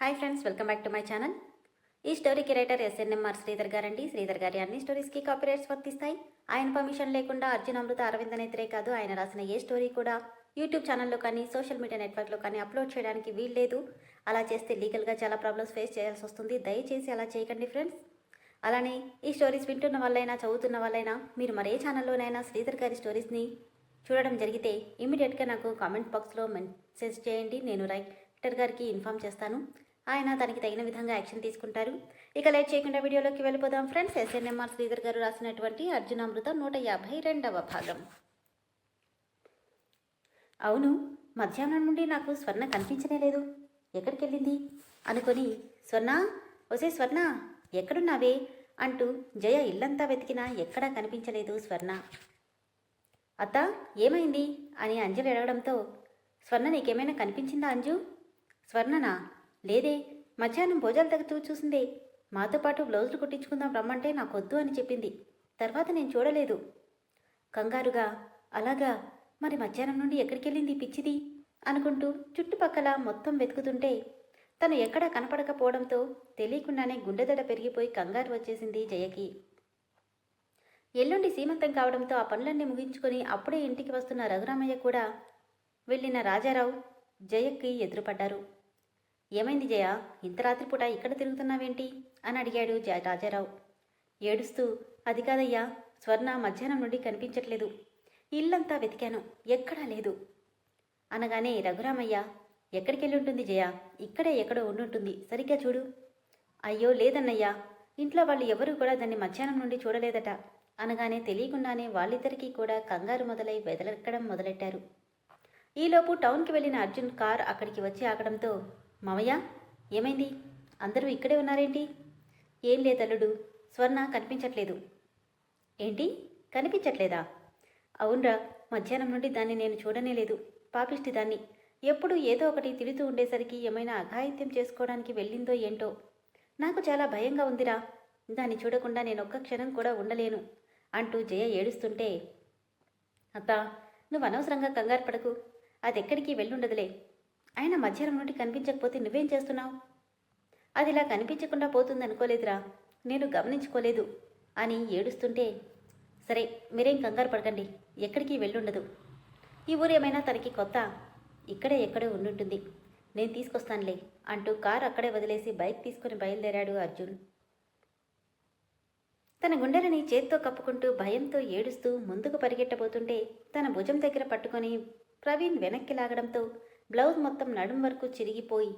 Hi friends welcome back to my channel. ఈ స్టోరీకి writer SNMR Sridhar గారండి. శ్రీధర్ గారి అన్ని స్టోరీస్కి కాపీరైట్స్ వర్తిస్తాయి. ఆయన పర్మిషన్ లేకుండా అర్జున్ అమృత అరవింద్ నేత్రే కాదు ఆయన రాసిన ఏ స్టోరీ కూడా యూట్యూబ్ ఛానల్లో కానీ సోషల్ మీడియా నెట్వర్క్లో కానీ అప్లోడ్ చేయడానికి వీల్లేదు అలా చేస్తే లీగల్గా చాలా ప్రాబ్లమ్స్ ఫేస్ చేయాల్సి వస్తుంది. దయచేసి అలా చేయకండి ఫ్రెండ్స్. అలానే ఈ స్టోరీస్ వింటున్న వాళ్ళైనా చదువుతున్న వాళ్ళైనా మీరు మరే ఛానల్లోనైనా శ్రీధర్ గారి స్టోరీస్ని చూడడం జరిగితే ఇమీడియట్గా నాకు కామెంట్ బాక్స్లో మెసేజ్ చేయండి. నేను రైటర్ గారికి ఇన్ఫామ్ చేస్తాను. ఆయన దానికి తగిన విధంగా యాక్షన్ తీసుకుంటారు. ఇక లైట్ చేయకుండా వీడియోలోకి వెళ్ళిపోదాం ఫ్రెండ్స్. ఎస్ఎన్ఎంఆర్ శ్రీధర్ గారు రాసినటువంటి అర్జునామృతం నూట యాభై రెండవ భాగం. అవును మధ్యాహ్నం నుండి నాకు స్వర్ణ కనిపించనే లేదు. ఎక్కడికి వెళ్ళింది? అనుకొని స్వర్ణ ఒసే స్వర్ణ ఎక్కడున్నావే? అంటూ జయ ఇల్లంతా వెతికినా ఎక్కడా కనిపించలేదు స్వర్ణ. అత్త ఏమైంది? అని అంజలి అడగడంతో స్వర్ణ నీకేమైనా కనిపించిందా అంజు? స్వర్ణనా? లేదే మధ్యాహ్నం భోజనాలు తగ్గుతూ చూసిందే. మాతో పాటు బ్లౌజులు కుట్టించుకుందాం రమ్మంటే నాకు వద్దు అని చెప్పింది. తర్వాత నేను చూడలేదు. కంగారుగా అలాగా మరి మధ్యాహ్నం నుండి ఎక్కడికెళ్ళింది పిచ్చిది? అనుకుంటూ చుట్టుపక్కల మొత్తం వెతుకుతుంటే తను ఎక్కడా కనపడకపోవడంతో తెలియకుండానే గుండెదడ పెరిగిపోయి కంగారు వచ్చేసింది జయకి. ఎల్లుండి సీమంతం కావడంతో ఆ పనులన్నీ ముగించుకొని అప్పుడే ఇంటికి వస్తున్న రఘురామయ్య కూడా వెళ్ళిన రాజారావు జయకి ఎదురుపడ్డారు. ఏమైంది జయ? ఇంత రాత్రిపూట ఇక్కడ తిరుగుతున్నావేంటి? అని అడిగాడు జ రాజారావు. ఏడుస్తూ అది కాదయ్యా స్వర్ణ మధ్యాహ్నం నుండి కనిపించట్లేదు. ఇల్లంతా వెతికాను ఎక్కడా లేదు. అనగానే రఘురామయ్య ఎక్కడికెళ్ళి ఉంటుంది జయ? ఇక్కడే ఎక్కడో ఉండుంటుంది. సరిగ్గా చూడు. అయ్యో లేదన్నయ్యా ఇంట్లో వాళ్ళు ఎవరూ కూడా దాన్ని మధ్యాహ్నం నుండి చూడలేదట. అనగానే తెలియకుండానే వాళ్ళిద్దరికీ కూడా కంగారు మొదలై వెదలెక్కడం మొదలెట్టారు. ఈలోపు టౌన్కి వెళ్ళిన అర్జున్ కార్ అక్కడికి వచ్చి ఆగడంతో మామయ్య ఏమైంది? అందరూ ఇక్కడే ఉన్నారేంటి? ఏం లేదల్లుడు స్వర్ణ కనిపించట్లేదు. ఏంటి? కనిపించట్లేదా? అవునరా మధ్యాహ్నం నుండి దాన్ని నేను చూడనే లేదు. పాపిష్టి దాన్ని. ఎప్పుడు ఏదో ఒకటి తిడుతూ ఉండేసరికి ఏమైనా అఘాయిత్యం చేసుకోవడానికి వెళ్ళిందో ఏంటో? నాకు చాలా భయంగా ఉందిరా. దాన్ని చూడకుండా నేను ఒక్క క్షణం కూడా ఉండలేను అంటూ జయ ఏడుస్తుంటే అత్త నువ్వు అనవసరంగా కంగారు పడకు. అది ఎక్కడికి వెళ్ళుండదులే. ఆయన మధ్యాహ్నం నుండి కనిపించకపోతే నువ్వేం చేస్తున్నావు? అది ఇలా కనిపించకుండా పోతుంది అనుకోలేదురా నేను గమనించుకోలేదు. అని ఏడుస్తుంటే సరే మీరేం కంగారు పడకండి. ఎక్కడికి వెళ్ళుండదు. ఈ ఊరేమైనా తనకి కొత్త? ఇక్కడే ఎక్కడో ఉండుంటుంది. నేను తీసుకొస్తానులే అంటూ కారు అక్కడే వదిలేసి బైక్ తీసుకుని బయలుదేరాడు అర్జున్. తన గుండెలని చేత్తో కప్పుకుంటూ భయంతో ఏడుస్తూ ముందుకు పరిగెట్టబోతుంటే తన భుజం దగ్గర పట్టుకొని ప్రవీణ్ వెనక్కి లాగడంతో బ్లౌజ్ మొత్తం నడుం వరకు చిరిగిపోయి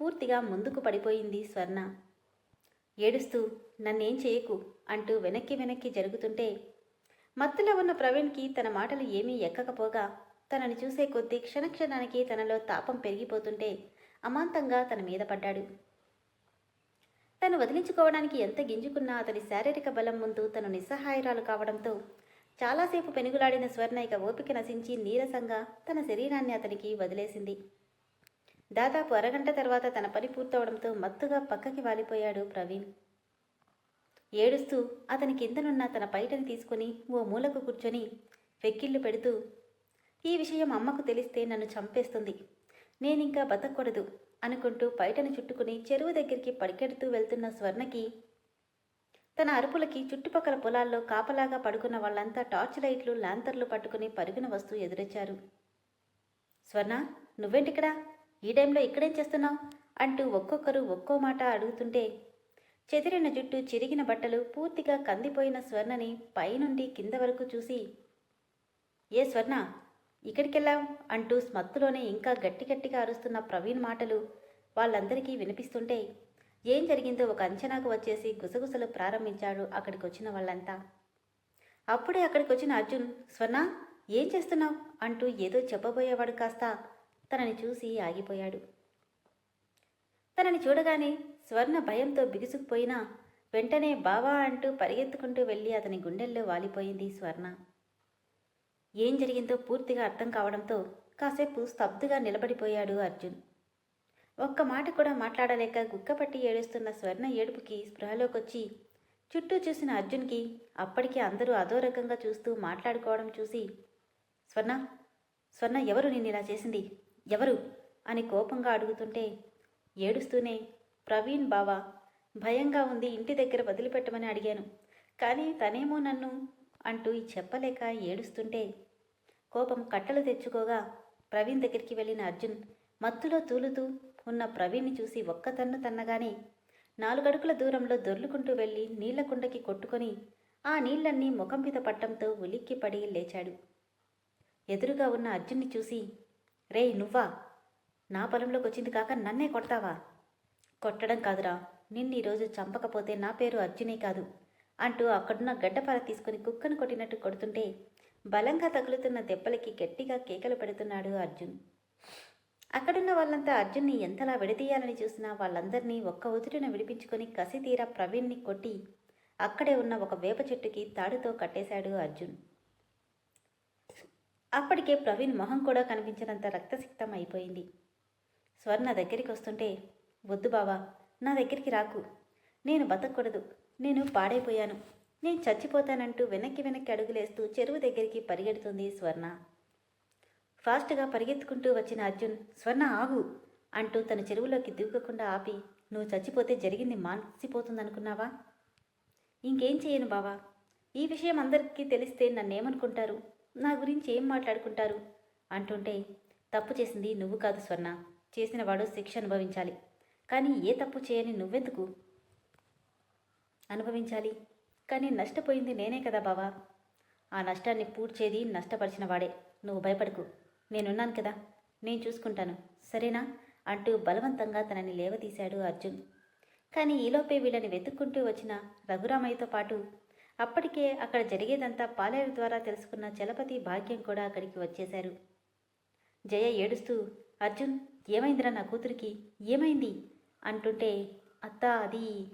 పూర్తిగా ముందుకు పడిపోయింది స్వర్ణ. ఏడుస్తూ నన్నేం చేయకు అంటూ వెనక్కి వెనక్కి జరుగుతుంటే మత్తులో ఉన్న ప్రవీణ్కి తన మాటలు ఏమీ ఎక్కకపోగా తనని చూసే కొద్దీ క్షణక్షణానికి తనలో తాపం పెరిగిపోతుంటే అమాంతంగా తన మీద పడ్డాడు. తను వదిలించుకోవడానికి ఎంత గింజుకున్నా అతని శారీరక బలం ముందు తను నిస్సహాయరాలు కావడంతో చాలాసేపు పెనుగులాడిన స్వర్ణ ఇక ఓపిక నశించి నీరసంగా తన శరీరాన్ని అతనికి వదిలేసింది. దాదాపు అరగంట తర్వాత తన పని పూర్తవడంతో మత్తుగా పక్కకి వాలిపోయాడు ప్రవీణ్. ఏడుస్తూ అతని కిందనున్న తన పైటని తీసుకుని ఓ మూలకు కూర్చొని వెక్కిళ్ళు పెడుతూ ఈ విషయం అమ్మకు తెలిస్తే నన్ను చంపేస్తుంది. నేనింకా బతకూడదు అనుకుంటూ పైటను చుట్టుకుని చెరువు దగ్గరికి పరిగెడుతూ వెళ్తున్న స్వర్ణకి తన అరుపులకి చుట్టుపక్కల పొలాల్లో కాపలాగా పడుకున్న వాళ్ళంతా టార్చ్ లైట్లు లాంతర్లు పట్టుకుని పరుగున వస్తూ ఎదురొచ్చారు. స్వర్ణ నువ్వేంటిక్కడా? ఈ టైంలో ఇక్కడేం చేస్తున్నావు? అంటూ ఒక్కొక్కరు ఒక్కో మాట అడుగుతుంటే చెదిరిన జుట్టు చిరిగిన బట్టలు పూర్తిగా కందిపోయిన స్వర్ణని పైనుండి కింద వరకు చూసి ఏ స్వర్ణ ఇక్కడికెళ్ళాం అంటూ స్మత్తులోనే ఇంకా గట్టి గట్టిగా అరుస్తున్న ప్రవీణ్ మాటలు వాళ్ళందరికీ వినిపిస్తుంటే ఏం జరిగిందో ఒక అంచనాకు వచ్చేసి గుసగుసలు ప్రారంభించాడు అక్కడికి వచ్చిన వాళ్ళంతా. అప్పుడే అక్కడికి వచ్చిన అర్జున్ స్వర్ణ ఏం చేస్తున్నావు? అంటూ ఏదో చెప్పబోయేవాడు కాస్త తనని చూసి ఆగిపోయాడు. తనని చూడగానే స్వర్ణ భయంతో బిగుసుకుపోయినా వెంటనే బావా అంటూ పరిగెత్తుకుంటూ వెళ్ళి అతని గుండెల్లో వాలిపోయింది స్వర్ణ. ఏం జరిగిందో పూర్తిగా అర్థం కావడంతో కాసేపు స్తబ్దుగా నిలబడిపోయాడు అర్జున్. ఒక్క మాట కూడా మాట్లాడలేక గుక్కపట్టి ఏడుస్తున్న స్వర్ణ ఏడుపుకి స్పృహలోకొచ్చి చుట్టూ చూసిన అర్జున్కి అప్పటికే అందరూ అదో రకంగా చూస్తూ మాట్లాడుకోవడం చూసి స్వర్ణ స్వర్ణ ఎవరు నేను ఇలా చేసింది? ఎవరు? అని కోపంగా అడుగుతుంటే ఏడుస్తూనే ప్రవీణ్ బావా భయంగా ఉంది ఇంటి దగ్గర వదిలిపెట్టమని అడిగాను. కానీ తనేమో నన్ను అంటూ చెప్పలేక ఏడుస్తుంటే కోపం కట్టలు తెచ్చుకోగా ప్రవీణ్ దగ్గరికి వెళ్ళిన అర్జున్ మత్తులో తూలుతూ ఉన్న ప్రవీణ్ని చూసి ఒక్క తన్ను తన్నగానే నాలుగడుగుల దూరంలో దొర్లుకుంటూ వెళ్ళి నీళ్ళ కుండకి కొట్టుకొని ఆ నీళ్ళన్నీ ముఖం మీద పట్టంతో ఉలిక్కిపడి లేచాడు. ఎదురుగా ఉన్న అర్జున్ని చూసి రేయ్ నువ్వా? నా పొలంలోకి వచ్చింది కాక నన్నే కొడతావా? కొట్టడం కాదురా. నిన్ను ఈరోజు చంపకపోతే నా పేరు అర్జునే కాదు అంటూ అక్కడున్న గడ్డపార తీసుకుని కుక్కను కొట్టినట్టు కొడుతుంటే బలంగా తగులుతున్న దెబ్బలకి గట్టిగా కేకలు పెడుతున్నాడు అర్జున్. అక్కడున్న వాళ్ళంతా అర్జున్ని ఎంతలా విడదీయాలని చూసినా వాళ్ళందరినీ ఒక్క ఉదుటిన విడిపించుకొని కసితీరా ప్రవీణ్ని కొట్టి అక్కడే ఉన్న ఒక వేప చెట్టుకి తాడుతో కట్టేశాడు అర్జున్. అప్పటికే ప్రవీణ్ మొహం కూడా కనిపించినంత రక్తసిక్తం అయిపోయింది. స్వర్ణ దగ్గరికి వస్తుంటే వద్దు బావా నా దగ్గరికి రాకు. నేను బతకూడదు. నేను పాడైపోయాను. నేను చచ్చిపోతానంటూ వెనక్కి వెనక్కి అడుగులేస్తూ చెరువు దగ్గరికి పరిగెడుతుంది స్వర్ణ. ఫాస్ట్గా పరిగెత్తుకుంటూ వచ్చిన అర్జున్ స్వర్ణ ఆగు అంటూ తన చెరువులోకి దిగకుండా ఆపి నువ్వు చచ్చిపోతే జరిగింది మాన్సిపోతుందనుకున్నావా? ఇంకేం చేయను బావా. ఈ విషయం అందరికీ తెలిస్తే నన్నేమనుకుంటారు? నా గురించి ఏం మాట్లాడుకుంటారు? అంటుంటే తప్పు చేసింది నువ్వు కాదు స్వర్ణ. చేసిన వాడు శిక్ష అనుభవించాలి. కానీ ఏ తప్పు చేయని నువ్వెందుకు అనుభవించాలి? కానీ నష్టపోయింది నేనే కదా బావా. ఆ నష్టాన్ని పూడ్చేది నష్టపరిచిన వాడే. నువ్వు భయపడకు. నేనున్నాను కదా. నేను చూసుకుంటాను. సరేనా? అంటూ బలవంతంగా తనని లేవతీశాడు అర్జున్. కానీ ఈలోపే వీళ్ళని వెతుక్కుంటూ వచ్చిన రఘురామయ్యతో పాటు అప్పటికే అక్కడ జరిగేదంతా పాలేరు ద్వారా తెలుసుకున్న చలపతి భాగ్యం కూడా అక్కడికి వచ్చేశారు. జయ ఏడుస్తూ అర్జున్ ఏమైందిరా నా కూతురికి? ఏమైంది? అంటుంటే అత్త అది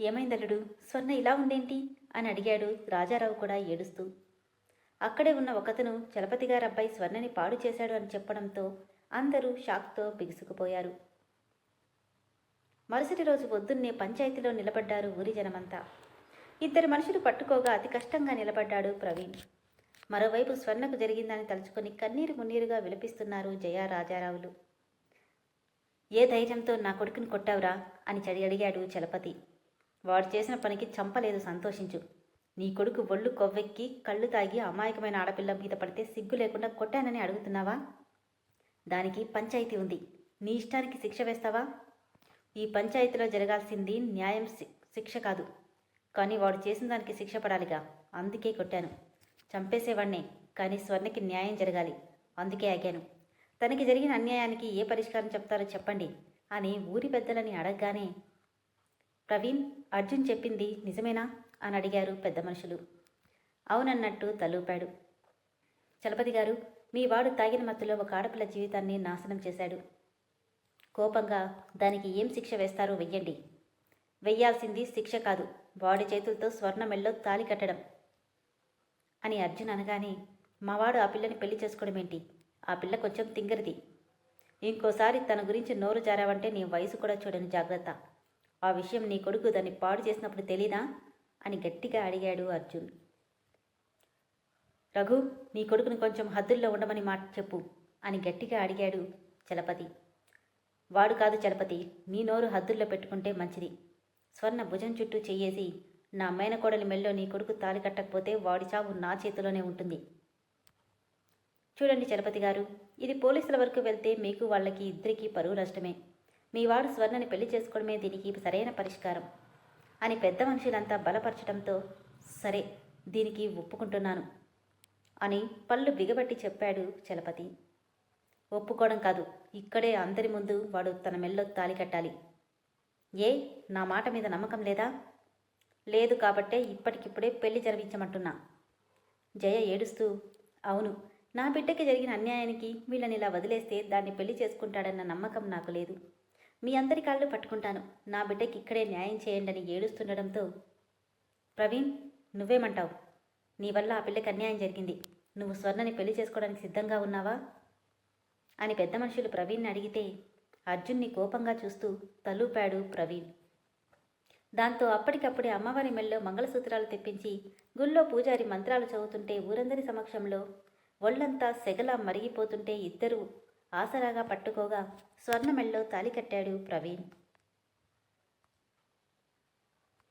ఏమైందలుడు స్వర్ణ ఇలా ఉందేంటి? అని అడిగాడు రాజారావు కూడా ఏడుస్తూ. అక్కడే ఉన్న ఒకతను చలపతి అబ్బాయి స్వర్ణని పాడు చేశాడు అని చెప్పడంతో అందరూ షాక్తో బిగుసుకుపోయారు. మరుసటి రోజు పొద్దున్నే పంచాయతీలో నిలబడ్డారు ఊరి జనమంతా. ఇద్దరు మనుషులు పట్టుకోగా అతి కష్టంగా నిలబడ్డాడు ప్రవీణ్. మరోవైపు స్వర్ణకు జరిగిందని తలుచుకొని కన్నీరు మున్నీరుగా విలపిస్తున్నారు జయ రాజారావులు. ఏ ధైర్యంతో నా కొడుకుని కొట్టావురా? అని చడి అడిగాడు చలపతి. వాడు చేసిన పనికి చంపలేదు సంతోషించు. నీ కొడుకు ఒళ్ళు కొవ్వెక్కి కళ్ళు తాగి అమాయకమైన ఆడపిల్ల మీద పడితే సిగ్గు లేకుండా కొట్టానని అడుగుతున్నావా? దానికి పంచాయతీ ఉంది. నీ ఇష్టానికి శిక్ష వేస్తావా? ఈ పంచాయతీలో జరగాల్సింది న్యాయం శిక్ష కాదు. కానీ వాడు చేసిన దానికి శిక్ష పడాలిగా. అందుకే కొట్టాను. చంపేసేవాణ్ణే కానీ స్వర్ణకి న్యాయం జరగాలి. అందుకే ఆగాను. తనకి జరిగిన అన్యాయానికి ఏ పరిష్కారం చెప్తారో చెప్పండి. అని ఊరి పెద్దలని అడగగానే ప్రవీణ్ అర్జున్ చెప్పింది నిజమేనా? అని అడిగారు పెద్ద మనుషులు. అవునన్నట్టు తలూపాడు. చలపతి గారు మీ వాడు తాగిన మత్తులో ఒక ఆడపిల్ల జీవితాన్ని నాశనం చేశాడు. కోపంగా దానికి ఏం శిక్ష వేస్తారో వెయ్యండి. వెయ్యాల్సింది శిక్ష కాదు వాడి చేతులతో స్వర్ణమెల్లో తాలి కట్టడం. అని అర్జున్ అనగానే మావాడు ఆ పిల్లని పెళ్ళి చేసుకోవడం ఏంటి ఆ పిల్ల కొంచెం తింగరిది. ఇంకోసారి తన గురించి నోరు జారావంటే నీ వయసు కూడా చూడని జాగ్రత్త. ఆ విషయం నీ కొడుకు దాన్ని పాడు చేసినప్పుడు తెలీదా? అని గట్టిగా అడిగాడు అర్జున్. రఘు నీ కొడుకుని కొంచెం హద్దుల్లో ఉండమని మాట చెప్పు అని గట్టిగా అడిగాడు చలపతి. వాడు కాదు చలపతి నీ నోరు హద్దుల్లో పెట్టుకుంటే మంచిది. స్వర్ణ భుజం చుట్టూ చెయ్యేసి నా మేనకోడలి మెల్లో నీ కొడుకు తాలి కట్టకపోతే వాడి చావు నా చేతిలోనే ఉంటుంది. చూడండి చలపతి గారు ఇది పోలీసుల వరకు వెళ్తే మీకు వాళ్ళకి ఇద్దరికీ పరువు నష్టమే. మీ వాడు స్వర్ణని పెళ్ళి చేసుకోవడమే దీనికి సరైన పరిష్కారం. అని పెద్ద మనుషులంతా బలపరచడంతో సరే దీనికి ఒప్పుకుంటున్నాను అని పళ్ళు బిగబట్టి చెప్పాడు చలపతి. ఒప్పుకోవడం కాదు ఇక్కడే అందరి ముందు వాడు తన మెల్లో తాలి కట్టాలి. ఏ నా మాట మీద నమ్మకం లేదా? లేదు కాబట్టే ఇప్పటికిప్పుడే పెళ్ళి జరిపించమంటున్నా. జయ ఏడుస్తూ అవును నా బిడ్డకి జరిగిన అన్యాయానికి వీళ్ళని ఇలా వదిలేస్తే దాన్ని పెళ్ళి చేసుకుంటాడన్న నమ్మకం నాకు లేదు. మీ అందరి కాళ్ళు పట్టుకుంటాను. నా బిడ్డకి ఇక్కడే న్యాయం చేయండి అని ఏడుస్తుండడంతో ప్రవీణ్ నువ్వేమంటావు? నీ వల్ల ఆ పిల్లకి అన్యాయం జరిగింది. నువ్వు స్వర్ణని పెళ్ళి చేసుకోవడానికి సిద్ధంగా ఉన్నావా? అని పెద్ద మనుషులు ప్రవీణ్ని అడిగితే అర్జున్ని కోపంగా చూస్తూ తలూపాడు ప్రవీణ్. దాంతో అప్పటికప్పుడే అమ్మవారి మెల్లో మంగళసూత్రాలు తెప్పించి గుళ్ళో పూజారి మంత్రాలు చదువుతుంటే ఊరందరి సమక్షంలో ఒళ్ళంతా సెగలా మరిగిపోతుంటే ఇద్దరూ ఆసరాగా పట్టుకోగా స్వర్ణమెళ్ళో తాలి కట్టాడు ప్రవీణ్.